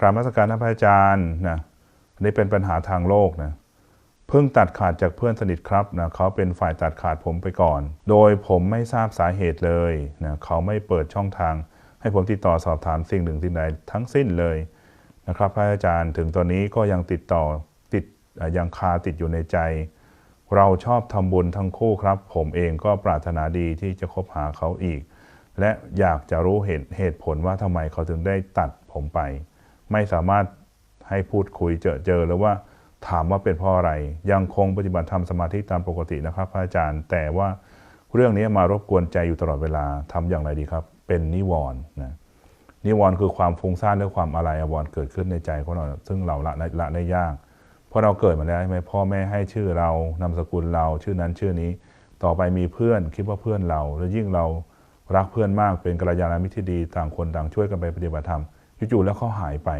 กรารมาสการท่านพระอาจารย์นะอันนี้เป็นปัญหาทางโลกนะเพิ่งตัดขาดจากเพื่อนสนิทครับนะเขาเป็นฝ่ายตัดขาดผมไปก่อน โดยผมไม่ทราบสาเหตุเลยนะเขาไม่เปิดช่องทาง ให้ผมติดต่อสอบถามสิ่งหนึ่งสิ่งใดทั้งสิ้นเลยนะครับพระอาจารย์ถึงตอนนี้ก็ยังติดต่อติดยังคาติดอยู่ในใจ เราชอบทำบุญทั้งคู่ครับ ผมเองก็ปรารถนาดีที่จะคบหาเขาอีก และอยากจะรู้เหตุเหตุผลว่าทำไมเขาถึงได้ตัดผมไป ไม่สามารถให้พูดคุยเจอเจอหรือว่าถามว่าเป็นเพราะอะไร ยังคงปฏิบัติธรรมสมาธิตามปกตินะครับ พระอาจารย์แต่ว่าเรื่องนี้มารบกวนใจอยู่ตลอดเวลาทำอย่างไรดีครับ เป็นนิวรณ์นะนิวรณ์คือความฟุ้งซ่านและความอะไรอวรณ์เกิดขึ้นในใจของเราซึ่งเราละละละได้ยากเพราะเราเกิดมาแล้วใช่ไหมพ่อแม่ให้ชื่อเรานามสกุลเราชื่อนั้นชื่อนี้ ต่อไปมีเพื่อนคิดว่าเพื่อนเรา แล้วยิ่งเรารักเพื่อนมากเป็นกัลยาณมิตรที่ดีต่างคนต่างช่วยกันไปปฏิบัติธรรม จู่ๆแล้วเขาหายไป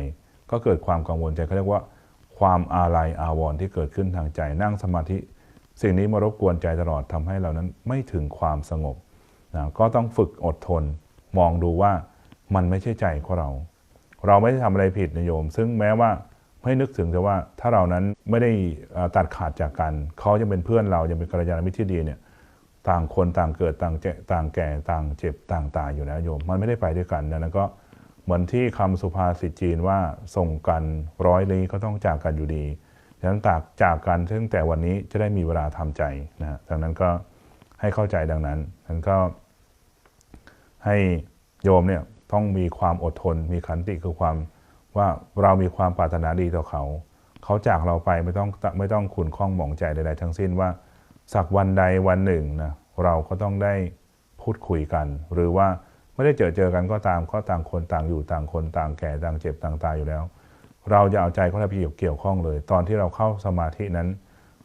ก็เกิดความกังวลใจเขาเรียกว่า ความอาลัยอาวรณ์ที่เกิดขึ้นทางใจนั่งสมาธิ สิ่งนี้มารบกวนใจตลอดทำให้เรานั้นไม่ถึงความสงบนะก็ต้องฝึกอดทน มองดูว่ามันไม่ใช่ใจของเรา เราไม่ได้ทำอะไรผิดนะโยม ซึ่งแม้ว่าให้นึกถึงแต่ว่าถ้าเรานั้นไม่ได้ตัดขาดจากกันเขายังเป็นเพื่อนเรายังเป็นกัลยาณมิตรที่ดีเนี่ยต่างคนต่างเกิดต่างเจต่างแก่ต่างเจ็บต่างตายอยู่แล้วโยม มันไม่ได้ไปด้วยกันดังนั้นก็ เหมือนที่คำสุภาษิตจีนว่าส่งกันร้อยลี้ก็ต้องจากกันอยู่ดีดังนั้นตากจากกันตั้งแต่วันนี้จะได้มีเวลาทำใจนะดังนั้นก็ให้เข้าใจดังนั้นดังนั้นก็ให้โยมเนี่ยต้องมีความอดทน มีขันติคือความว่าเรามีความปรารถนาดีต่อเขา เขาจากเราไปไม่ต้องไม่ต้องขุนข้องหมองใจใดๆทั้งสิ้นว่า สักวันใดวันหนึ่งนะเราก็ต้องได้พูดคุยกัน หรือว่า ไม่ได้เจอเจอกันก็ตามก็ต่างคนต่างอยู่ต่างคนต่างแก่ต่างเจ็บต่างตายอยู่แล้ว เราจะเอาใจเขาไปเกี่ยวข้องเลย ตอนที่เราเข้าสมาธินั้น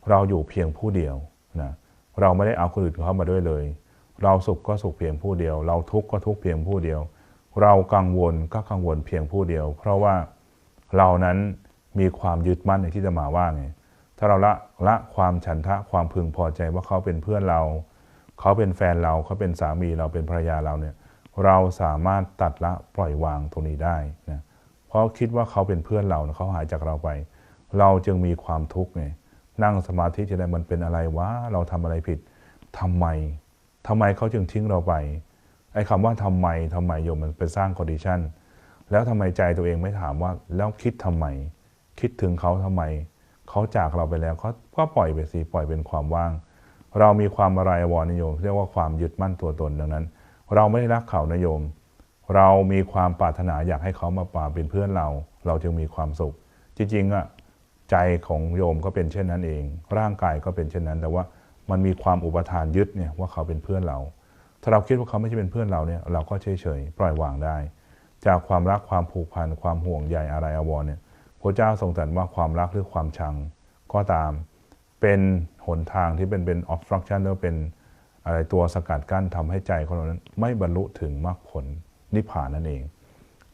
เราอยู่เพียงผู้เดียวนะเราไม่ได้เอาคนอื่นเข้ามาด้วยเลย เราสุขก็สุขเพียงผู้เดียว เราทุกข์ก็ทุกข์เพียงผู้เดียว เรากังวลก็กังวลเพียงผู้เดียว เพราะว่าเรานั้นมีความยึดมั่นในที่จะมาว่าไงถ้าเราละละความฉันทะความพึงพอใจว่าเขาเป็นเพื่อนเรา เขาเป็นแฟนเราเขาเป็นสามีเราเป็นภรรยาเราเนี่ย เราสามารถตัดละปล่อยวางตรงนี้ได้นะเพราะคิดว่าเขาเป็นเพื่อนเราเขาหายจากเราไป เราจึงมีความทุกข์ไงนั่งสมาธิจะได้มันเป็นอะไรวะเราทำอะไรผิดทำไมทำไมเขาจึงทิ้งเราไปไอ้คำว่าทำไมทำไมโยมมันเป็นสร้างคอนดิชันแล้วทำไมใจตัวเองไม่ถามว่า แล้วคิดทำไม คิดถึงเขาทำไม เขาจากเราไปแล้วเขาก็ปล่อยไปสิปล่อยเป็นความว่าง เรามีความอะไรวรนิยมเรียกว่าความยึดมั่นตัวตนดังนั้น เราไม่ได้รักเขานะโยม เรามีความปรารถนาอยากให้เขามาป่าเป็นเพื่อนเรา เราจึงมีความสุข จริงๆอะใจของโยมก็เป็นเช่นนั้นเอง ร่างกายก็เป็นเช่นนั้น แต่ว่ามันมีความอุปทานยึดเนี่ยว่าเขาเป็นเพื่อนเรา ถ้าเราคิดว่าเขาไม่ใช่เป็นเพื่อนเราเนี่ยเราก็เฉยเฉยปล่อยวางได้ จากความรักความผูกพันความห่วงใยอะไรอวรเนี่ยพระเจ้าทรงตรัสว่าความรักหรือความชังก็ตามเป็นหนทางที่เป็นเป็น obstruction หรือเป็น อะไรตัวสกัดกั้นทำให้ใจของเรานั้น ไม่บรรลุถึงมรรคผลนิพพานนั่นเอง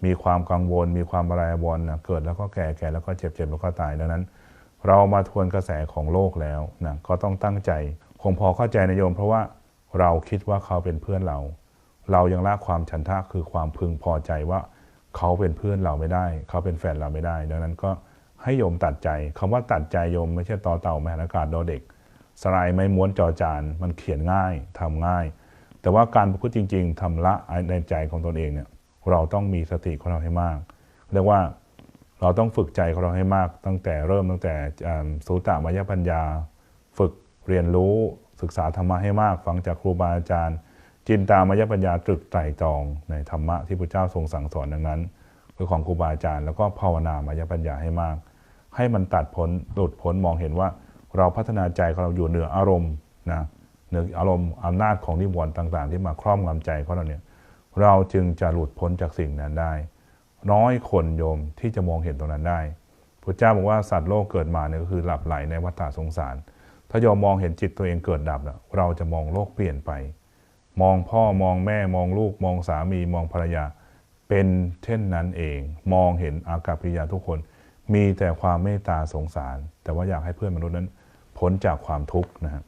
มีความกังวล มีความอะไรอาวรนะเกิดแล้วก็แก่แก่แล้วก็เจ็บเจ็บแล้วก็ตายดังนั้น เรามาทวนกระแสของโลกแล้วนะก็ต้องตั้งใจ คงพอเข้าใจนายโยม เพราะว่าเราคิดว่าเขาเป็นเพื่อนเรา เรายังละความฉันทะคือความพึงพอใจว่าเขาเป็นเพื่อนเราไม่ได้ เขาเป็นแฟนเราไม่ได้ ดังนั้นก็ให้โยมตัดใจคำว่าตัดใจโยมไม่ใช่ต่อเต่าแมหนอากาศดอเด็ก สลายไม้ม้วนจอจานมันเขียนง่ายทำง่าย แต่ว่าการประพฤติจริง ๆทำละในใจของตนเองเนี่ยเราต้องมีสติของเราให้มาก เรียกว่าเราต้องฝึกใจของเราให้มาก ตั้งแต่เริ่มตั้งแต่สูตามายปัญญา ฝึกเรียนรู้ศึกษาธรรมะให้มาก ฟังจากครูบาอาจารย์ จินตามายปัญญาตรึกไตรตรองในธรรมะที่พระเจ้าทรงสั่งสอนดังนั้นคือของครูบาอาจารย์ แล้วก็ภาวนามายปัญญาให้มาก ให้มันตัดพ้นหลุดพ้นมองเห็นว่า เราพัฒนาใจของเราอยู่เหนืออารมณ์นะเหนืออารมณ์อำนาจของนิวรณ์ต่าง ๆ ที่มาครอบงำใจของเราเนี่ยเราจึงจะหลุดพ้นจากสิ่งนั้นได้ น้อยคนโยมที่จะมองเห็นตรงนั้นได้พระเจ้าบอกว่าสัตว์โลกเกิดมาเนี่ยก็คือหลับไหลในวัฏฏะสงสาร ถ้าโยมมองเห็นจิตตัวเองเกิดดับน่ะเราจะมองโลกเปลี่ยนไป มองพ่อมองแม่มองลูก มองสามีมองภรรยา เป็นเช่นนั้นเอง มองเห็นอากับกิริยาทุกคน มีแต่ความเมตตาสงสาร แต่ว่าอยากให้เพื่อนมนุษย์นั้น พ้นจากความทุกข์นะครับ